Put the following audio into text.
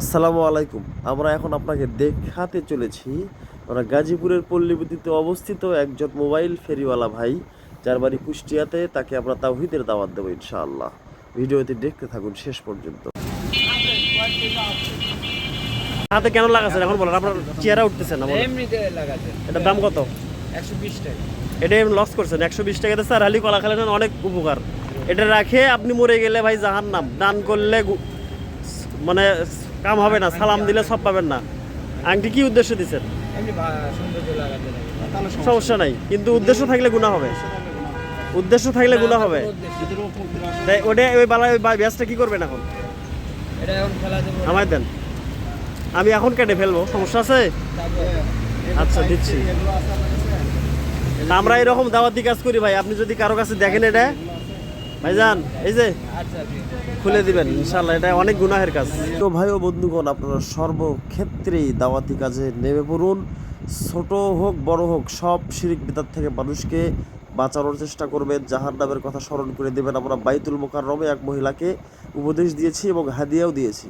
আসসালামু আলাইকুম। আমরা এখন আপনাকে দেখাতে চলেছি আমরা গাজীপুরের পল্লীবিদ্যুতে অবস্থিত একজন মোবাইল ফেরিওয়ালা ভাই যার বাড়ি কুষ্টিয়াতে। তাকে আমরা তাওহিদের দাওয়াত দেবো ইনশাআল্লাহ। ভিডিওতে দেখতে থাকুন শেষ পর্যন্ত। হাতে কেন লাগাছেন? এখন বলেন আপনার চেহারা উঠতেছে না এমনিতে এটার দাম কত? একশো বিশ টাকা। এটা লস করছেন। একশো বিশ টাকাতে স্যার হালি কলা খেলেন অনেক উপকার। এটা রাখে আপনি মরে গেলে ভাই জাহান নাম দান করলে মানে কাম হবে না সালাম দিলে সব পাবেন না। আংটি কি উদ্দেশ্য দিচ্ছেন সমস্যা নাই। কিন্তু উদ্দেশ্য থাকলে গুণা হবে। উদ্দেশ্য থাকলে গুণা হবে। তাই ওটা ওই বালা ওই ব্যাসটা কি করবেন এখন? এটা এখন খেলা দেবো। আমায় দেন। আমি এখন কেটে ফেলব সমস্যা আছে? আচ্ছা দিচ্ছি। আমরা এরকম দাওয়াতি কাজ করি ভাই আপনি যদি কারও কাছে দেখেন এটা ভাইজান এই যে আচ্ছা খুলে দিবেন ইনশাল্লাহ এটা অনেক গুনাহের কাজ। তো ভাই ও বন্ধুগণ আপনারা সর্বক্ষেত্রেই দাওয়াতি কাজে নেমে পড়ুন। ছোট হোক বড় হোক সব শিরিক বিদার থেকে মানুষকে বাঁচানোর চেষ্টা করবেন। জাহার নামের কথা স্মরণ করে দেবেন। আমরা বাইতুল মোকাররমে এক মহিলাকে উপদেশ দিয়েছি এবং হাদিয়াও দিয়েছি।